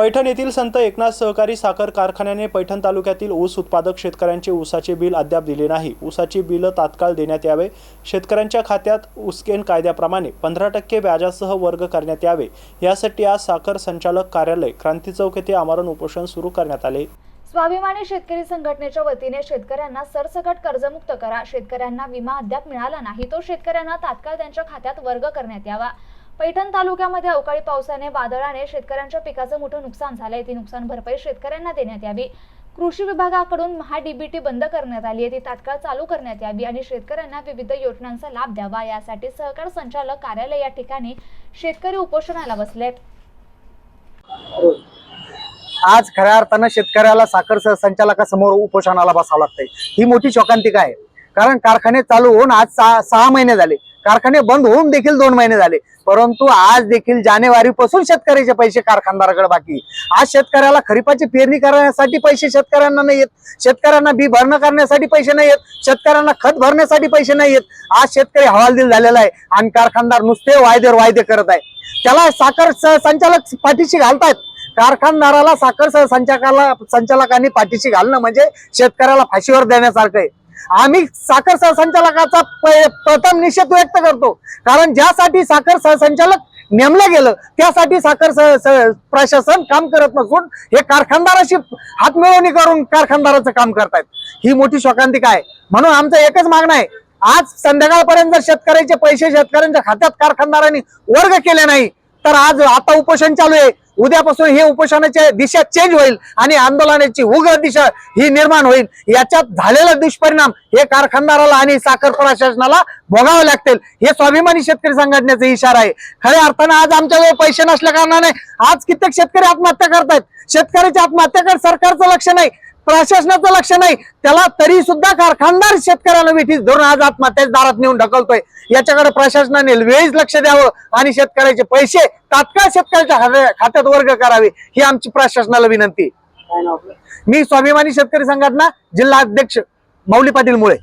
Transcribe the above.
पैठण येथील संत एकनाथ सहकारी साखर कारखान्याने पैठण तालुक्यातील ऊस उत्पादक शेतकऱ्यांचे ऊसाचे बिल अद्याप दिले नाही. ऊसाची बिलं तात्काळ देण्यात यावे. शेतकऱ्यांच्या खात्यात ऊसकेन कायद्याप्रमाणे पंधरा टक्के व्याजासह वर्ग करण्यात यावे. यासाठी आज साखर संचालक कार्यालय क्रांती चौक येथे आमरण उपोषण सुरू करण्यात आले. स्वाभिमानी शेतकरी संघटनेच्या वतीने शेतकऱ्यांना सरसकट कर्जमुक्त करा. शेतकऱ्यांना विमा अद्याप मिळाला नाही. तो शेतकऱ्यांना तात्काळ त्यांच्या खात्यात वर्ग करण्यात यावा. पैठण तालुक्यामध्ये अवकाळी पावसाने वादळाने शेतकऱ्यांच्या पिकाचं मोठं नुकसान झालंय. ती नुकसान भरपाई शेतकऱ्यांना देण्यात यावी. कृषी विभागाकडून महा डीबीटी बंद करण्यात आली आहे. ती तात्काळ चालू करण्यात यावी आणि शेतकऱ्यांना विविध योजनांचा लाभ द्यावा. यासाठी सहकार संचालक कार्यालय या ठिकाणी शेतकरी उपोषणाला बसलेत. आज खऱ्या अर्थानं शेतकऱ्याला साखर संचालकासमोर उपोषणाला बसावं लागतंय. ही मोठी शोकांतिका आहे. कारण कारखाने चालू होऊन आज सहा सहा महिने झाले. कारखाने बंद होऊन देखील दोन महिने झाले. परंतु आज देखील जानेवारी पासून शेतकऱ्याचे पैसे कारखानदाराकडे बाकी आज शेतकऱ्याला खरीपाची पेरणी करण्यासाठी पैसे शेतकऱ्यांना नाही येत शेतकऱ्यांना बी भरणं करण्यासाठी पैसे नाही येत शेतकऱ्यांना खत भरण्यासाठी पैसे नाही येत आज शेतकरी हवालदिल झालेला आहे आणि कारखानदार नुसते वायदेवर वायदे करत आहे त्याला साखर संचालक पाठीशी घालतायत. कारखानदाराला साखर संचालकाला संचालकांनी पाठीशी घालणं म्हणजे शेतकऱ्याला फाशीवर देण्यासारखं आहे. आम्ही साखर सहसंचालकाचा प्रथम निषेध व्यक्त करतो. कारण ज्यासाठी साखर सहसंचालक नेमलं गेलं त्यासाठी साखर प्रशासन काम करत नसून हे कारखानदाराशी हातमिळवणी करून कारखानदाराचं काम करतायत. ही मोठी शोकांतिका आहे म्हणून आमचं एकच मागणं आहे. आज संध्याकाळपर्यंत जर शेतकऱ्याचे पैसे शेतकऱ्यांच्या खात्यात कारखानदारांनी वर्ग केले नाही तर आज आता उपोषण चालू आहे. उद्यापासून हे उपोषणाची दिशा चेंज होईल आणि आंदोलनाची उग्र दिशा ही निर्माण होईल. याच्यात झालेला दुष्परिणाम हे कारखानदाराला आणि साखर प्रशासनाला भोगावे लागतील. हे स्वाभिमानी शेतकरी संघटनेचा इशारा आहे. खऱ्या अर्थानं आज आमच्याजवळ पैसे नसल्या कारणाने आज कित्येक शेतकरी आत्महत्या करतायत. शेतकऱ्याच्या आत्महत्याकडे सरकारचं लक्ष नाही. प्रशासनाचं लक्ष नाही. त्याला तरी सुद्धा कारखानदार शेतकऱ्याला मिठीस धरून आज आत्महत्याच्या दारात नेऊन ढकलतोय. याच्याकडे प्रशासनाने वेळीच लक्ष द्यावं आणि शेतकऱ्याचे पैसे तात्काळ शेतकऱ्याच्या खात्या- खात्यात वर्ग करावे ही आमची प्रशासनाला विनंती. मी स्वाभिमानी शेतकरी संघटना जिल्हा अध्यक्ष मौली पाटील मुळे.